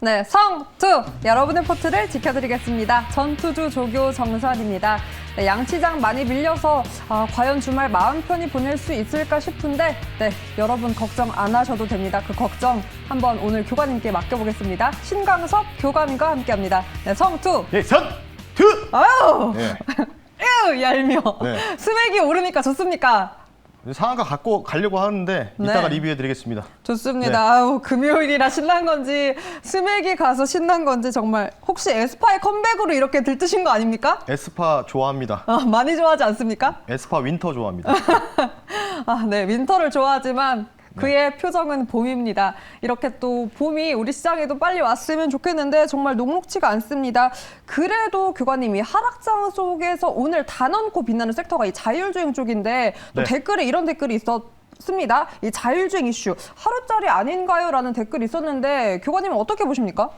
네, 성투! 여러분의 포트를 지켜드리겠습니다. 전투주 조교 정선입니다. 네, 양치장 많이 밀려서 아, 과연 주말 마음 편히 보낼 수 있을까 싶은데 네, 여러분 걱정 안 하셔도 됩니다. 그 걱정 한번 오늘 교관님께 맡겨보겠습니다. 신광섭 교관과 함께합니다. 네, 성투! 예, 선, 투. 아유! 네. 에휴, 얄미워. 네. 스맥이 오르니까 좋습니까? 상한가 갖고 가려고 하는데 네. 이따가 리뷰해드리겠습니다. 좋습니다. 네. 아우, 금요일이라 신난 건지 스맥이 가서 신난 건지 정말 혹시 에스파의 컴백으로 이렇게 들뜨신 거 아닙니까? 에스파 좋아합니다. 아, 많이 좋아하지 않습니까? 에스파 윈터 좋아합니다. 아, 네. 윈터를 좋아하지만 그의 표정은 봄입니다. 이렇게 또 봄이 우리 시장에도 빨리 왔으면 좋겠는데 정말 녹록치가 않습니다. 그래도 교관님이 하락장 속에서 오늘 단언코 빛나는 섹터가 이 자율주행 쪽인데 또 네. 댓글에 이런 댓글이 있었습니다. 이 자율주행 이슈 하루짜리 아닌가요? 라는 댓글이 있었는데 교관님은 어떻게 보십니까?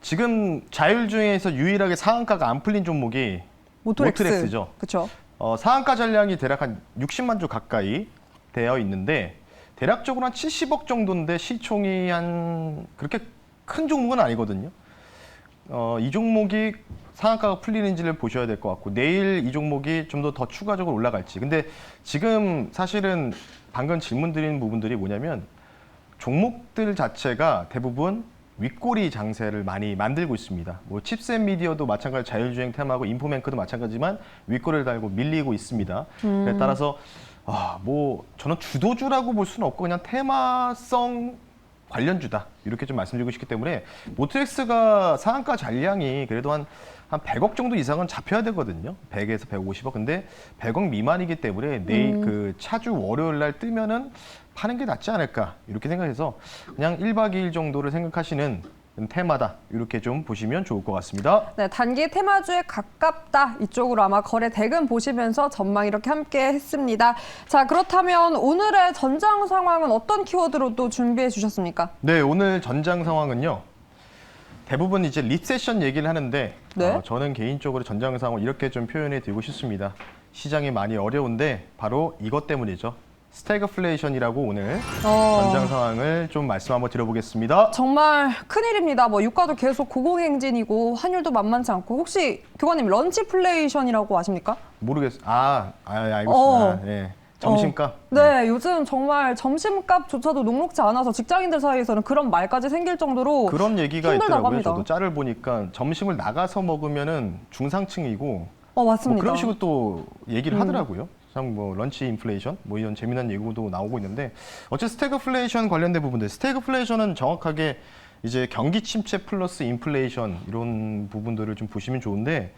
지금 자율주행에서 유일하게 상한가가 안 풀린 종목이 모토렉스. 모트렉스죠. 그렇죠. 어, 상한가 전량이 대략 한 60만 주 가까이 되어 있는데 대략적으로 한 70억 정도인데 시총이 한 그렇게 큰 종목은 아니거든요. 어, 이 종목이 상한가가 풀리는지를 보셔야 될 것 같고 내일 이 종목이 좀 더 더 추가적으로 올라갈지. 근데 지금 사실은 방금 질문 드린 부분들이 뭐냐면 종목들 자체가 대부분 윗꼬리 장세를 많이 만들고 있습니다. 뭐 칩셋 미디어도 마찬가지 자율주행 테마고 인포맨크도 마찬가지지만 윗꼬리를 달고 밀리고 있습니다. 그에 따라서 아, 뭐 저는 주도주라고 볼 수는 없고 그냥 테마성 관련주다 이렇게 좀 말씀드리고 싶기 때문에 모트엑스가 상한가 잔량이 그래도 한, 한 100억 정도 이상은 잡혀야 되거든요. 100에서 150억. 근데 100억 미만이기 때문에 내일 그 차주 월요일 날 뜨면은 파는 게 낫지 않을까 이렇게 생각해서 그냥 1박 2일 정도를 생각하시는 테마다 이렇게 좀 보시면 좋을 것 같습니다. 네, 단기 테마주에 가깝다. 이쪽으로 아마 거래 대금 보시면서 전망 이렇게 함께 했습니다. 자, 그렇다면 오늘의 전장 상황은 어떤 키워드로 또 준비해 주셨습니까? 네, 오늘 전장 상황은요. 대부분 이제 리세션 얘기를 하는데 네. 어, 저는 개인적으로 전장 상황을 이렇게 좀 표현해 드리고 싶습니다. 시장이 많이 어려운데 바로 이것 때문이죠. 스태그플레이션이라고 오늘 어. 전장 상황을 좀 말씀 한번 드려보겠습니다. 정말 큰일입니다. 뭐 유가도 계속 고공행진이고 환율도 만만치 않고 혹시 교관님 런치플레이션이라고 아십니까? 모르겠. 아, 아 알겠습니다. 어. 네. 점심값. 어. 네, 요즘 정말 점심값조차도 녹록지 않아서 직장인들 사이에서는 그런 말까지 생길 정도로 그런 얘기가 힘들다고 있더라고요. 합니다. 저도 짤을 보니까 점심을 나가서 먹으면은 중상층이고 어, 뭐 맞습니다. 그런 식으로 또 얘기를 음. 하더라고요. 참 뭐 런치 인플레이션 뭐 이런 재미난 얘기도 나오고 있는데 어쨌든 스태그플레이션 관련된 부분들 스태그플레이션은 정확하게 이제 경기 침체 플러스 인플레이션 이런 부분들을 좀 보시면 좋은데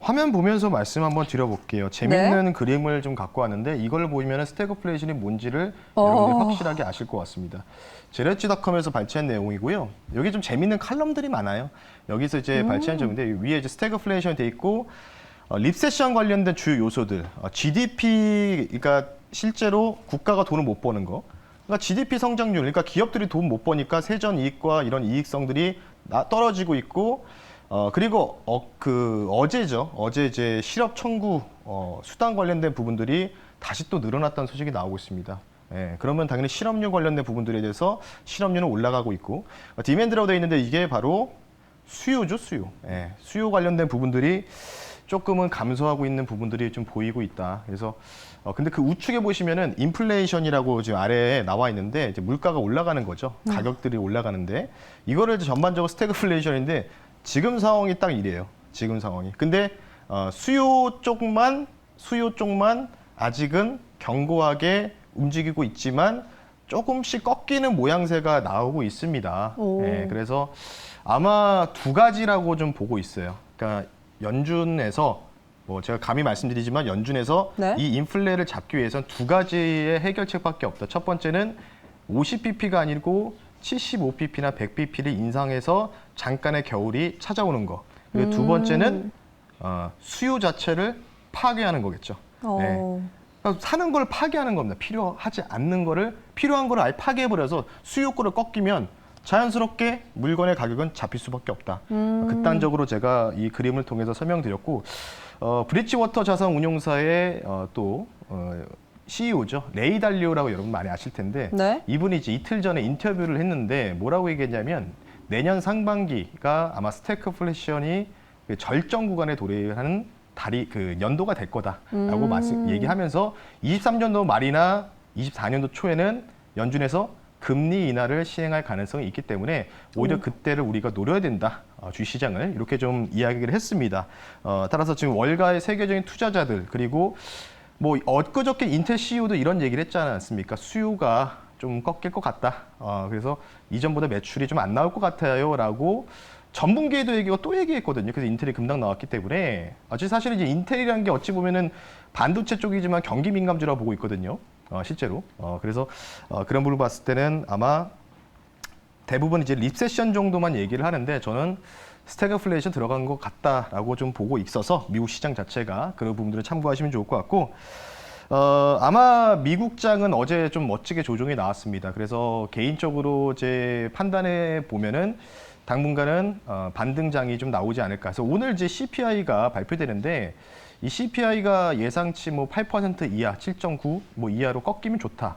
화면 보면서 말씀 한번 드려볼게요. 재밌는 네. 그림을 좀 갖고 왔는데 이걸 보면 스태그플레이션이 뭔지를 어. 여러분들 확실하게 아실 것 같습니다. 제레치닷컴에서 발췌한 내용이고요. 여기 좀 재밌는 칼럼들이 많아요. 여기서 이제 발췌한 점인데 위에 이제 스태그플레이션이 돼 있고 어, 립세션 관련된 주요 요소들, 어, GDP, 그러니까 실제로 국가가 돈을 못 버는 거, 그러니까 GDP 성장률, 그러니까 기업들이 돈 못 버니까 세전 이익과 이런 이익성들이 나- 떨어지고 있고, 어 그리고 어, 그 어제죠, 어제 이제 실업 청구 어, 수당 관련된 부분들이 다시 또 늘어났다는 소식이 나오고 있습니다. 예, 그러면 당연히 실업률 관련된 부분들에 대해서 실업률은 올라가고 있고, 어, 디맨드라고 되어 있는데 이게 바로 수요죠, 수요. 예, 수요 관련된 부분들이 조금은 감소하고 있는 부분들이 좀 보이고 있다. 그래서 어 근데 그 우측에 보시면은 인플레이션이라고 지금 아래에 나와 있는데 이제 물가가 올라가는 거죠. 가격들이 올라가는데 이거를 이제 전반적으로 스태그플레이션인데 지금 상황이 딱 이래요. 지금 상황이. 근데 어 수요 쪽만 수요 쪽만 아직은 견고하게 움직이고 있지만 조금씩 꺾이는 모양새가 나오고 있습니다. 오. 예, 그래서 아마 두 가지라고 좀 보고 있어요. 그러니까 연준에서 뭐 제가 감히 말씀드리지만 연준에서 네. 이 인플레를 잡기 위해서는 두 가지의 해결책밖에 없다. 첫 번째는 50pp가 아니고 75pp나 100pp를 인상해서 잠깐의 겨울이 찾아오는 거. 그리고 두 음. 번째는 어, 수요 자체를 파괴하는 거겠죠. 어. 네. 그러니까 사는 걸 파괴하는 겁니다. 필요하지 않는 거를 필요한 거를 아예 파괴해버려서 수요권을 꺾이면 자연스럽게 물건의 가격은 잡힐 수밖에 없다. 음. 극단적으로 제가 이 그림을 통해서 설명드렸고 어, 브리지워터 자산 운용사의 어, 또 어, CEO죠 레이 달리오라고 여러분 많이 아실 텐데 네. 이분이 이제 이틀 전에 인터뷰를 했는데 뭐라고 얘기했냐면 내년 상반기가 아마 스태그플레이션이 그 절정 구간에 도래하는 달이 그 연도가 될 거다라고 음. 말씀 얘기하면서 23년도 말이나 24년도 초에는 연준에서 금리 인하를 시행할 가능성이 있기 때문에 오히려 그때를 우리가 노려야 된다. 어, 주시장을 이렇게 좀 이야기를 했습니다. 어, 따라서 지금 월가의 세계적인 투자자들 그리고 뭐 엊그저께 인텔 CEO도 이런 얘기를 했지 않았습니까? 수요가 좀 꺾일 것 같다. 어, 그래서 이전보다 매출이 좀 안 나올 것 같아요라고 전분기에도 얘기가 또 얘기했거든요. 그래서 인텔이 금방 나왔기 때문에 어찌 사실 이제 인텔이라는 게 어찌 보면은 반도체 쪽이지만 경기 민감주라고 보고 있거든요. 어, 실제로. 어, 그래서 어, 그런 부분을 봤을 때는 아마 대부분 이제 립세션 정도만 얘기를 하는데 저는 스태그플레이션 들어간 것 같다라고 좀 보고 있어서 미국 시장 자체가 그런 부분들을 참고하시면 좋을 것 같고 어, 아마 미국장은 어제 좀 멋지게 조정이 나왔습니다. 그래서 개인적으로 제 판단해 보면은 당분간은 어, 반등장이 좀 나오지 않을까. 그래서 오늘 이제 CPI가 발표되는데 이 CPI가 예상치 뭐 8% 이하, 7.9 뭐 이하로 꺾이면 좋다.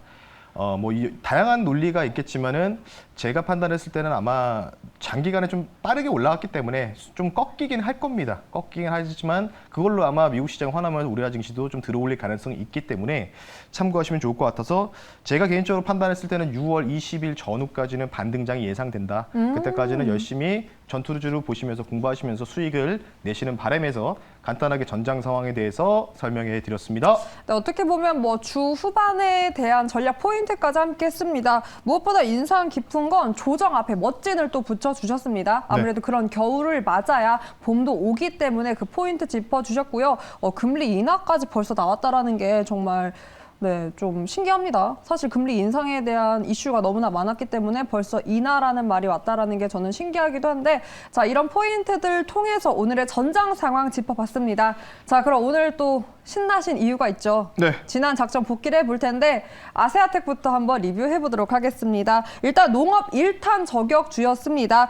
어, 뭐, 이, 다양한 논리가 있겠지만은 제가 판단했을 때는 아마 장기간에 좀 빠르게 올라갔기 때문에 좀 꺾이긴 할 겁니다. 꺾이긴 하지만 그걸로 아마 미국 시장 화나면 우리나라 증시도 좀 들어올릴 가능성이 있기 때문에 참고하시면 좋을 것 같아서 제가 개인적으로 판단했을 때는 6월 20일 전후까지는 반등장이 예상된다. 그때까지는 열심히 전투주를 보시면서 공부하시면서 수익을 내시는 바람에서 간단하게 전장 상황에 대해서 설명해 드렸습니다. 네, 어떻게 보면 뭐 주 후반에 대한 전략 포인트까지 함께 했습니다. 무엇보다 인상 깊은 건 조정 앞에 멋진을 또 붙여주셨습니다. 아무래도 그런 겨울을 맞아야 봄도 오기 때문에 그 포인트 짚어주셨고요. 어, 금리 인하까지 벌써 나왔다라는 게 정말 네, 좀 신기합니다. 사실 금리 인상에 대한 이슈가 너무나 많았기 때문에 벌써 인하라는 말이 왔다라는 게 저는 신기하기도 한데 자, 이런 포인트들 통해서 오늘의 전장 상황 짚어봤습니다. 자, 그럼 오늘 또 신나신 이유가 있죠. 네. 지난 작전 복귀를 해볼 텐데 아세아텍부터 한번 리뷰해 보도록 하겠습니다. 일단 농업 1탄 저격주였습니다.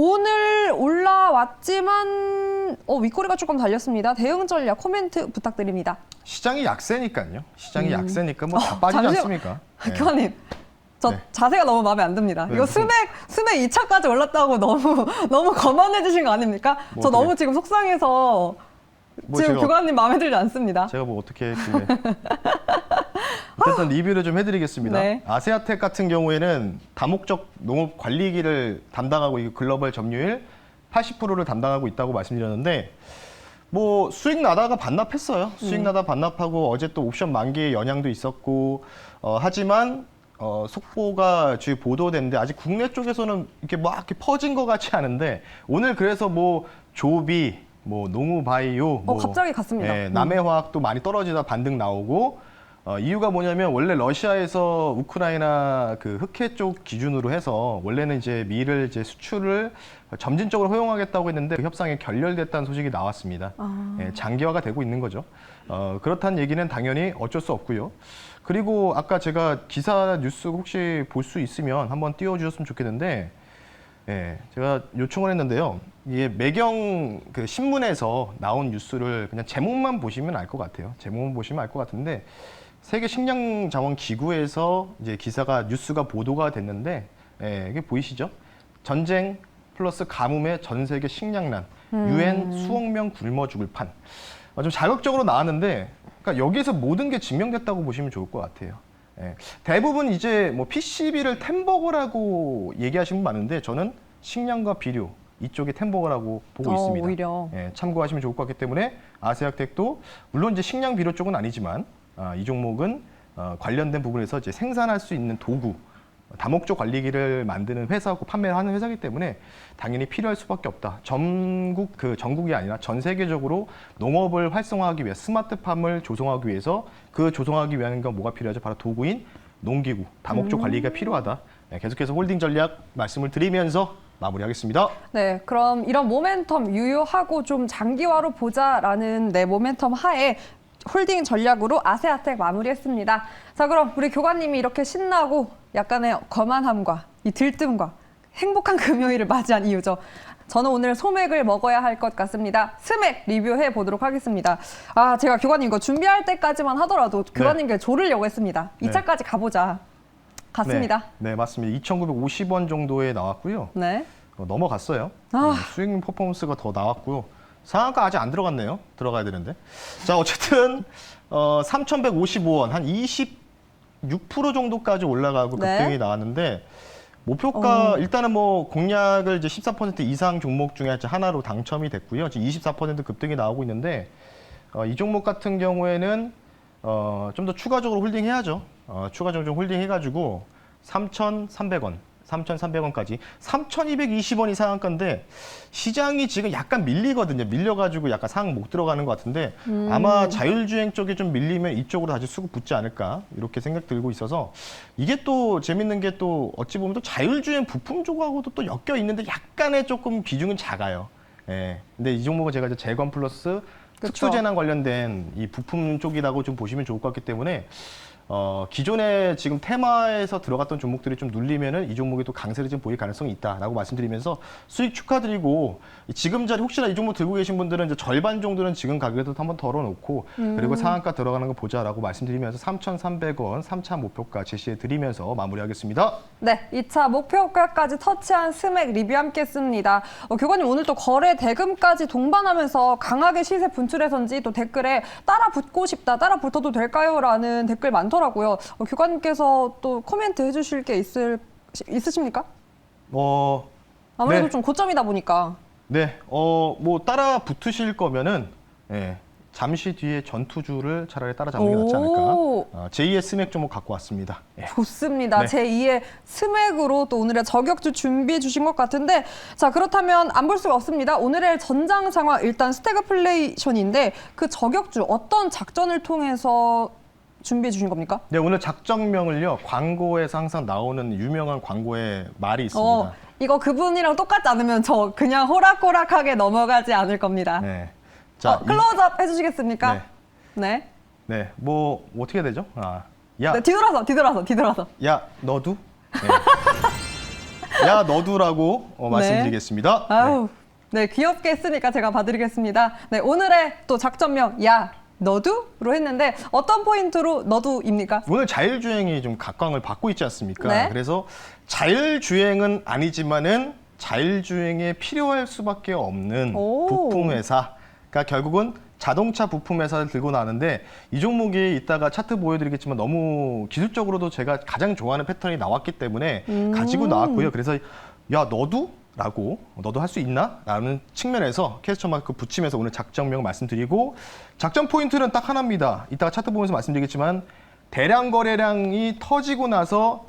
오늘 올라왔지만 어, 윗꼬리가 조금 달렸습니다. 대응 전략 코멘트 부탁드립니다. 시장이 약세니까요. 시장이 약세니까 뭐다 빠지지 음. 어, 잠시만. 않습니까? 네. 교관님. 저 네. 자세가 너무 마음에 안 듭니다. 네, 이거 스맥 스맥 2차까지 올랐다고 너무 너무 거만해지신 거 아닙니까? 뭐 저 어떡해. 너무 지금 속상해서 뭐 지금 제가- 교관님 마음에 들지 않습니다. 제가 뭐 어떻게 했길래. 어쨌든 리뷰를 좀 해드리겠습니다. 네. 아세아텍 같은 경우에는 다목적 농업 관리기를 담당하고 이 글로벌 점유율 80%를 담당하고 있다고 말씀드렸는데 뭐 수익 나다가 반납했어요. 수익 나다 반납하고 어제 또 옵션 만기의 영향도 있었고 어, 하지만 어, 속보가 주위 보도됐는데 아직 국내 쪽에서는 이렇게 막 이렇게 퍼진 것 같지 않은데 오늘 그래서 뭐 조비, 뭐 농우바이오, 뭐 갑자기 갔습니다. 예, 음. 남해화학도 많이 떨어지다 반등 나오고 어, 이유가 뭐냐면 원래 러시아에서 우크라이나 그 흑해 쪽 기준으로 해서 원래는 이제 밀을 이제 수출을 점진적으로 허용하겠다고 했는데 그 협상이 결렬됐다는 소식이 나왔습니다. 아. 예, 장기화가 되고 있는 거죠. 어, 그렇다는 얘기는 당연히 어쩔 수 없고요. 그리고 아까 제가 기사 뉴스 혹시 볼 수 있으면 한번 띄워주셨으면 좋겠는데 예, 제가 요청을 했는데요. 이게 매경 그 신문에서 나온 뉴스를 그냥 제목만 보시면 알 것 같아요. 제목만 보시면 알 것 같은데 세계 식량 자원 기구에서 이제 기사가 뉴스가 보도가 됐는데 예, 이게 보이시죠? 전쟁 플러스 가뭄의 전 세계 식량난, 유엔 수억 명 굶어 죽을 판. 어, 좀 자극적으로 나왔는데 그러니까 여기에서 모든 게 증명됐다고 보시면 좋을 것 같아요. 예. 대부분 이제 뭐 PCB를 템버거라고 얘기하시는 분 많은데 저는 식량과 비료 이쪽에 템버거라고 보고 어, 있습니다. 오히려. 예, 참고하시면 좋을 것 같기 때문에 아세아텍도 물론 이제 식량 비료 쪽은 아니지만 아, 이 종목은 어, 관련된 부분에서 이제 생산할 수 있는 도구 다목적 관리기를 만드는 회사고 판매를 하는 회사이기 때문에 당연히 필요할 수밖에 없다. 전국 그 전국이 아니라 전 세계적으로 농업을 활성화하기 위해 스마트팜을 조성하기 위해서 그 조성하기 위한 건 뭐가 필요하죠? 바로 도구인 농기구 다목적 관리가 필요하다. 네, 계속해서 홀딩 전략 말씀을 드리면서 마무리하겠습니다. 네, 그럼 이런 모멘텀 유효하고 좀 장기화로 보자라는 네 모멘텀 하에 홀딩 전략으로 아세아텍 마무리했습니다. 자, 그럼 우리 교관님이 이렇게 신나고 약간의 거만함과 이 들뜸과 행복한 금요일을 맞이한 이유죠. 저는 오늘 소맥을 먹어야 할 것 같습니다. 스맥 리뷰해 보도록 하겠습니다. 아, 제가 교관님 이거 준비할 때까지만 하더라도 교관님께 조르려고 했습니다. 네. 2차까지 가보자. 갔습니다. 네, 네, 맞습니다. 2,950원 정도에 나왔고요. 네. 어, 넘어갔어요. 아. 음, 스윙 퍼포먼스가 더 나왔고요. 상한가 아직 안 들어갔네요. 들어가야 되는데. 자, 어쨌든 어, 3,155원 한 26% 정도까지 올라가고 네. 급등이 나왔는데 목표가 일단은 뭐 공략을 이제 14% 이상 종목 중에 하나로 당첨이 됐고요. 지금 24% 급등이 나오고 있는데 어, 이 종목 같은 경우에는 어, 좀 더 추가적으로 홀딩해야죠. 어, 추가적으로 좀 홀딩해가지고 3,300원, 3,300원까지 3,220원이 상한가인데 시장이 지금 약간 밀리거든요. 밀려가지고 약간 상못 들어가는 것 같은데 아마 자율주행 쪽에 좀 밀리면 이쪽으로 다시 수급 붙지 않을까 이렇게 생각 들고 있어서 이게 또 재밌는 게 또 어찌 보면 또 자율주행 부품 쪽하고도 또 엮여 있는데 약간의 조금 비중은 작아요. 예. 근데 이 종목은 제가 이제 재건 플러스 그쵸. 특수 재난 관련된 이 부품 쪽이라고 좀 보시면 좋을 것 같기 때문에 어, 기존에 지금 테마에서 들어갔던 종목들이 좀 눌리면은 이 종목이 또 강세를 좀 보일 가능성이 있다라고 말씀드리면서 수익 축하드리고 이 지금 자리 혹시나 이 종목 들고 계신 분들은 이제 절반 정도는 지금 가격에도 한번 덜어놓고 그리고 상한가 들어가는 거 보자라고 말씀드리면서 3,300원 3차 목표가 제시해 드리면서 마무리하겠습니다. 네, 2차 목표가까지 터치한 스맥 리뷰 함께 했습니다. 어, 교관님 오늘 또 거래 대금까지 동반하면서 강하게 시세 분출해서인지 또 댓글에 따라 붙고 싶다, 따라 붙어도 될까요? 라는 댓글 많더 라고요. 어, 교관님께서 또 코멘트 해주실 게 있을, 있으십니까? 어, 아무래도 네. 좀 고점이다 보니까. 네, 어, 뭐 따라 붙으실 거면은 예, 잠시 뒤에 전투주를 차라리 따라 잡는 게 낫지 않을까. 오. 어, 제2의 스맥 종목 갖고 왔습니다. 예. 좋습니다. 네. 제2의 스맥으로 또 오늘의 저격주 준비해 주신 것 같은데 자 그렇다면 안 볼 수가 없습니다. 오늘의 전장 상황 일단 스태그플레이션인데 그 저격주 어떤 작전을 통해서 준비해 주신 겁니까? 네, 오늘 작정명을요 광고에서 항상 나오는 유명한 광고의 말이 있습니다. 어, 이거 그분이랑 똑같지 않으면 저 그냥 호락호락하게 넘어가지 않을 겁니다. 네, 어, 이- 클로즈업 해 주시겠습니까? 네. 네. 네, 뭐 어떻게 되죠? 아, 야, 네, 뒤돌아서, 뒤돌아서, 뒤돌아서. 야, 너도? 네. 야, 너도라고 어, 말씀드리겠습니다. 네. 아우, 네, 귀엽게 했으니까 제가 봐드리겠습니다. 네, 오늘의 또 작전명, 야, 너도로 했는데 어떤 포인트로 너도입니까? 오늘 자율주행이 좀 각광을 받고 있지 않습니까? 네. 그래서 자율주행은 아니지만은 자율주행에 필요할 수밖에 없는 오. 부품 회사. 그러니까 결국은 자동차 부품 회사를 들고 나왔는데 이 종목이 이따가 차트 보여드리겠지만 너무 기술적으로도 제가 가장 좋아하는 패턴이 나왔기 때문에 음. 가지고 나왔고요. 그래서 야 너도? 라고 너도 할 수 있나? 라는 측면에서 캐스처 마크 붙이면서 오늘 작전명 말씀드리고 작전 포인트는 딱 하나입니다. 이따가 차트 보면서 말씀드리겠지만 대량 거래량이 터지고 나서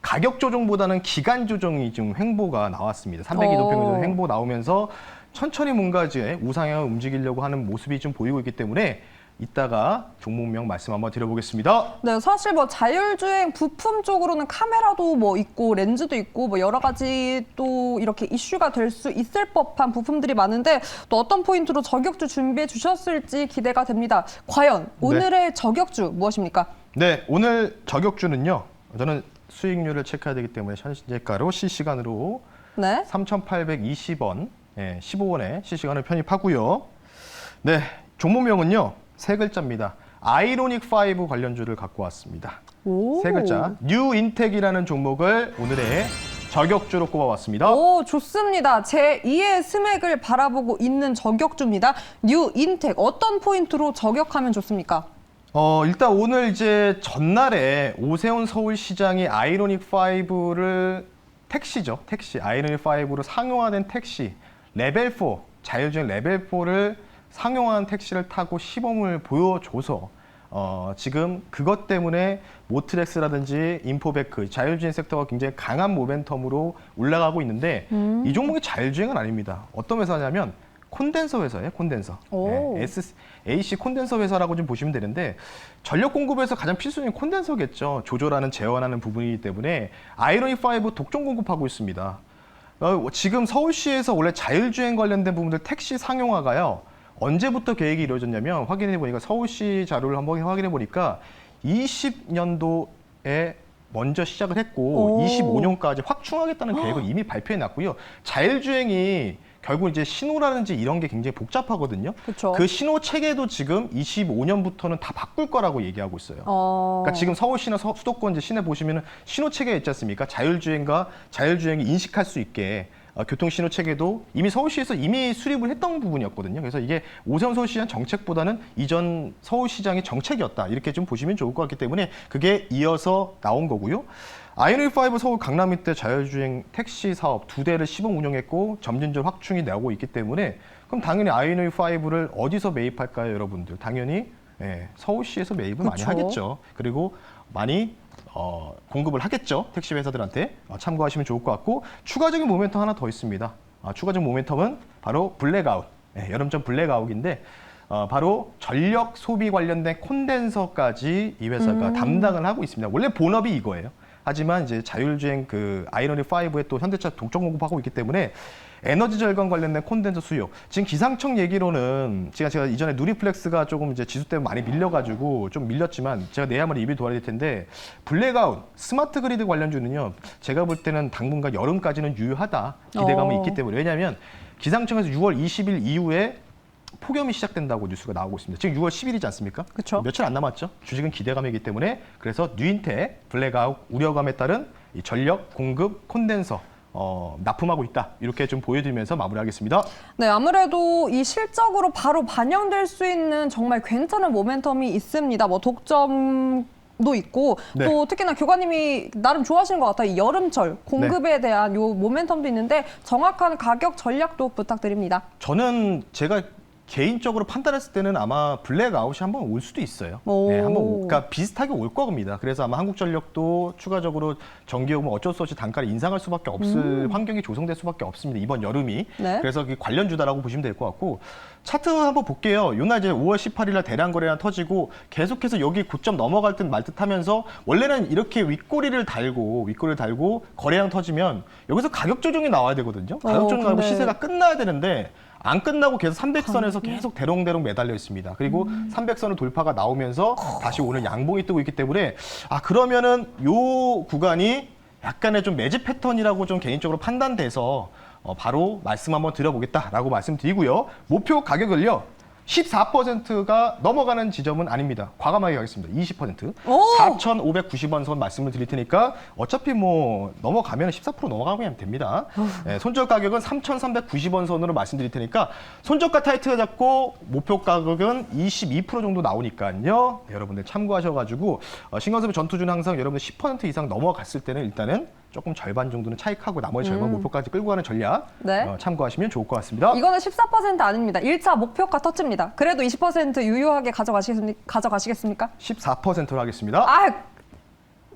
가격 조정보다는 기간 조정이 지금 횡보가 나왔습니다. 300이 오. 도평에서 횡보 나오면서 천천히 뭔가 이제 우상향을 움직이려고 하는 모습이 좀 보이고 있기 때문에 이따가 종목명 말씀 한번 드려보겠습니다. 네, 사실 뭐 자율주행 부품 쪽으로는 카메라도 뭐 있고 렌즈도 있고 뭐 여러 가지 또 이렇게 이슈가 될 수 있을 법한 부품들이 많은데 또 어떤 포인트로 저격주 준비해 주셨을지 기대가 됩니다. 과연 오늘의 저격주 무엇입니까? 네, 오늘 저격주는요. 저는 수익률을 체크해야 되기 때문에 현재가로 실시간으로 네. 3,820원, 예, 15원에 실시간을 편입하고요. 네, 종목명은요. 세 글자입니다. 아이로닉 5 관련주를 갖고 왔습니다. 오. 세 글자. 뉴 인텍이라는 종목을 오늘의 저격주로 꼽아왔습니다. 오, 좋습니다. 제 2의 스맥을 바라보고 있는 저격주입니다. 뉴 인텍 어떤 포인트로 저격하면 좋습니까? 어, 일단 오늘 이제 전날에 오세훈 서울시장이 아이로닉 5를 택시죠. 택시. 아이로닉 5로 상용화된 택시 레벨 4 자율주행 레벨 4를 상용화한 택시를 타고 시범을 보여줘서 어, 지금 그것 때문에 모트렉스라든지 인포베크 자율주행 섹터가 굉장히 강한 모멘텀으로 올라가고 있는데 이 종목이 자율주행은 아닙니다. 어떤 회사냐면 콘덴서 회사예요, 콘덴서. 오. 네, S, AC 콘덴서 회사라고 좀 보시면 되는데 전력 공급에서 가장 필수적인 콘덴서겠죠. 조절하는 재원하는 부분이기 때문에 아이로닉 5 독점 공급하고 있습니다. 어, 지금 서울시에서 원래 자율주행 관련된 부분들 택시 상용화가요. 언제부터 계획이 이루어졌냐면 확인해 보니까 서울시 자료를 한번 확인해 보니까 20년도에 먼저 시작을 했고 오. 25년까지 확충하겠다는 계획을 이미 발표해 놨고요. 자율주행이 결국 이제 신호라든지 이런 게 굉장히 복잡하거든요. 그쵸. 그 신호 체계도 지금 25년부터는 다 바꿀 거라고 얘기하고 있어요. 어. 그러니까 지금 서울시나 서- 수도권 이제 시내 보시면은 신호 체계 있지 않습니까? 자율주행과 자율주행이 인식할 수 있게 어, 교통신호 체계도 이미 서울시에서 이미 수립을 했던 부분이었거든요. 그래서 이게 오세훈 서울시장 정책보다는 이전 서울시장의 정책이었다. 이렇게 좀 보시면 좋을 것 같기 때문에 그게 이어서 나온 거고요. 아이오닉5 서울 강남 일대 자율주행 택시 사업 두 대를 시범 운영했고 점진적 확충이 나오고 있기 때문에 그럼 당연히 아이오닉5를 어디서 매입할까요, 여러분들? 당연히 예, 서울시에서 매입을 많이 그쵸. 하겠죠. 그리고 많이 어, 공급을 하겠죠. 택시 회사들한테 어, 참고하시면 좋을 것 같고 추가적인 모멘텀 하나 더 있습니다. 아, 추가적인 모멘텀은 바로 블랙아웃, 예, 여름전 블랙아웃인데 어, 바로 전력 소비 관련된 콘덴서까지 이 회사가 담당을 하고 있습니다. 원래 본업이 이거예요. 하지만 이제 자율주행 그 아이러니 5에 또 현대차 독점 공급하고 있기 때문에 에너지 절감 관련된 콘덴서 수요. 지금 기상청 얘기로는 제가 제가 이전에 누리플렉스가 조금 이제 지수 때문에 많이 밀려가지고 좀 밀렸지만 제가 내일 한번 리뷰 도와드릴 텐데 블랙아웃 스마트 그리드 관련주는요. 제가 볼 때는 당분간 여름까지는 유효하다 기대감이 어. 있기 때문에 왜냐하면 기상청에서 6월 20일 이후에 폭염이 시작된다고 뉴스가 나오고 있습니다. 지금 6월 10일이지 않습니까? 그쵸. 며칠 안 남았죠. 주식은 기대감이기 때문에 그래서 뉴인테 블랙아웃 우려감에 따른 이 전력 공급 콘덴서 어, 납품하고 있다. 이렇게 좀 보여드리면서 마무리하겠습니다. 네, 아무래도 이 실적으로 바로 반영될 수 있는 정말 괜찮은 모멘텀이 있습니다. 뭐 독점 도 있고 네. 또 특히나 교관님이 나름 좋아하시는 것 같아요. 이 여름철 공급에 네. 대한 요 모멘텀도 있는데 정확한 가격 전략도 부탁드립니다. 저는 제가 개인적으로 판단했을 때는 아마 블랙아웃이 한번 올 수도 있어요. 오. 네, 한번 올- 그러니까 비슷하게 올 겁니다. 그래서 아마 한국전력도 추가적으로 전기요금 어쩔 수 없이 단가를 인상할 수밖에 없을 환경이 조성될 수밖에 없습니다. 이번 여름이. 음. 네. 그래서 그 관련 주다라고 보시면 될 것 같고 차트 한번 볼게요. 요날 이제 5월 18일 날 대량 거래량 터지고 계속해서 여기 고점 넘어갈 듯 말 듯 하면서 원래는 이렇게 윗꼬리를 달고 윗꼬리를 달고 거래량 터지면 여기서 가격 조정이 나와야 되거든요. 가격 어, 조정 나고 근데- 시세가 끝나야 되는데 안 끝나고 계속 300선에서 계속 대롱대롱 매달려 있습니다. 그리고 300선을 돌파가 나오면서 다시 오늘 양봉이 뜨고 있기 때문에 아 그러면은 요 구간이 약간의 좀 매집 패턴이라고 좀 개인적으로 판단돼서 어, 바로 말씀 한번 드려보겠다라고 말씀드리고요. 목표 가격을요. 14%가 넘어가는 지점은 아닙니다. 과감하게 가겠습니다. 20%. 오! 4,590원 선 말씀을 드릴 테니까 어차피 뭐 넘어가면 14% 넘어가면 됩니다. 예, 손절 가격은 3,390원 선으로 말씀드릴 테니까 손절가 타이트가 잡고 목표 가격은 22% 정도 나오니까요. 네, 여러분들 참고하셔가지고 어, 신건섭의 전투주는 항상 여러분들 10% 이상 넘어갔을 때는 일단은 조금 절반 정도는 차익하고 나머지 절반 목표까지 끌고 가는 전략 네. 어, 참고하시면 좋을 것 같습니다. 이거는 14% 아닙니다. 1차 목표가 터집니다. 그래도 20% 유효하게 가져가시겠습니까? 가져가시겠습니까? 14%로 하겠습니다. 아,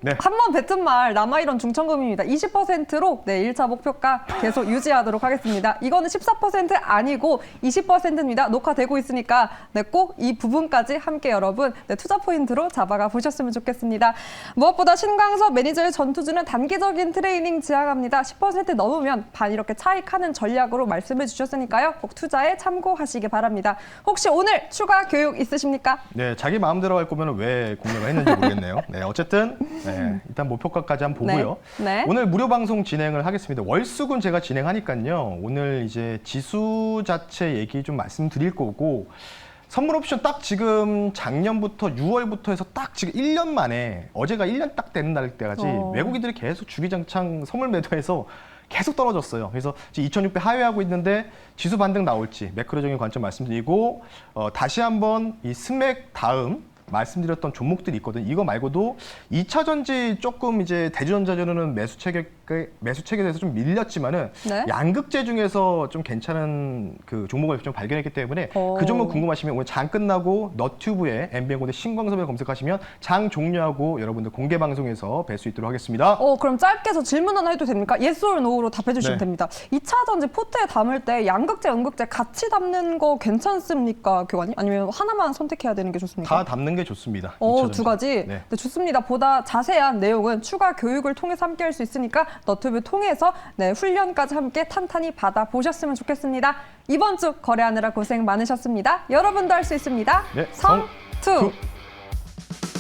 네. 한 번 뱉은 말 남아이런 중천금입니다. 20%로 네, 1차 목표가 계속 유지하도록 하겠습니다. 이거는 14% 아니고 20%입니다. 녹화되고 있으니까 네, 꼭 이 부분까지 함께 여러분 네, 투자 포인트로 잡아가 보셨으면 좋겠습니다. 무엇보다 신광섭 매니저의 전투주는 단기적인 트레이닝 지향합니다. 10% 넘으면 반 이렇게 차익하는 전략으로 말씀해 주셨으니까요. 꼭 투자에 참고하시기 바랍니다. 혹시 오늘 추가 교육 있으십니까? 네, 자기 마음대로 할 거면 왜 공략을 했는지 모르겠네요. 네, 어쨌든 네, 일단 목표가까지 한번 보고요. 네, 네. 오늘 무료 방송 진행을 하겠습니다. 월수금 제가 진행하니까요. 오늘 이제 지수 자체 얘기 좀 말씀드릴 거고 선물 옵션 딱 지금 작년부터 6월부터 해서 딱 지금 1년 만에 어제가 1년 딱 되는 날 때까지 어. 외국인들이 계속 주기장창 선물 매도해서 계속 떨어졌어요. 그래서 지금 2,600 하회하고 있는데 지수 반등 나올지 매크로적인 관점 말씀드리고 어, 다시 한번 이 스맥 다음 말씀드렸던 종목들이 있거든요. 이거 말고도 2차 전지 조금 이제 대주전자전은 매수 체계 매수 체계에 대해서 좀 밀렸지만은 네. 양극재 중에서 좀 괜찮은 그 종목을 좀 발견했기 때문에 오. 그 종목 궁금하시면 오늘 장 끝나고 너튜브에 MBN고대 신광섭에 검색하시면 장 종료하고 여러분들 공개 방송에서 뵐 수 있도록 하겠습니다. 어, 그럼 짧게 해서 질문 하나 해도 됩니까? yes or no로 답해 주시면 네. 됩니다. 2차 전지 포트에 담을 때 양극재, 음극재 같이 담는 거 괜찮습니까, 교관님? 아니면 하나만 선택해야 되는 게 좋습니까? 다 담는 게 좋습니다. 어, 2차 전지. 두 가지. 네. 네, 좋습니다. 보다 자세한 내용은 추가 교육을 통해서 함께 할 수 있으니까 너튜브 통해서 네, 훈련까지 함께 탄탄히 받아 보셨으면 좋겠습니다. 이번 주 거래하느라 고생 많으셨습니다. 여러분도 할 수 있습니다. 네, 성, 투. 투.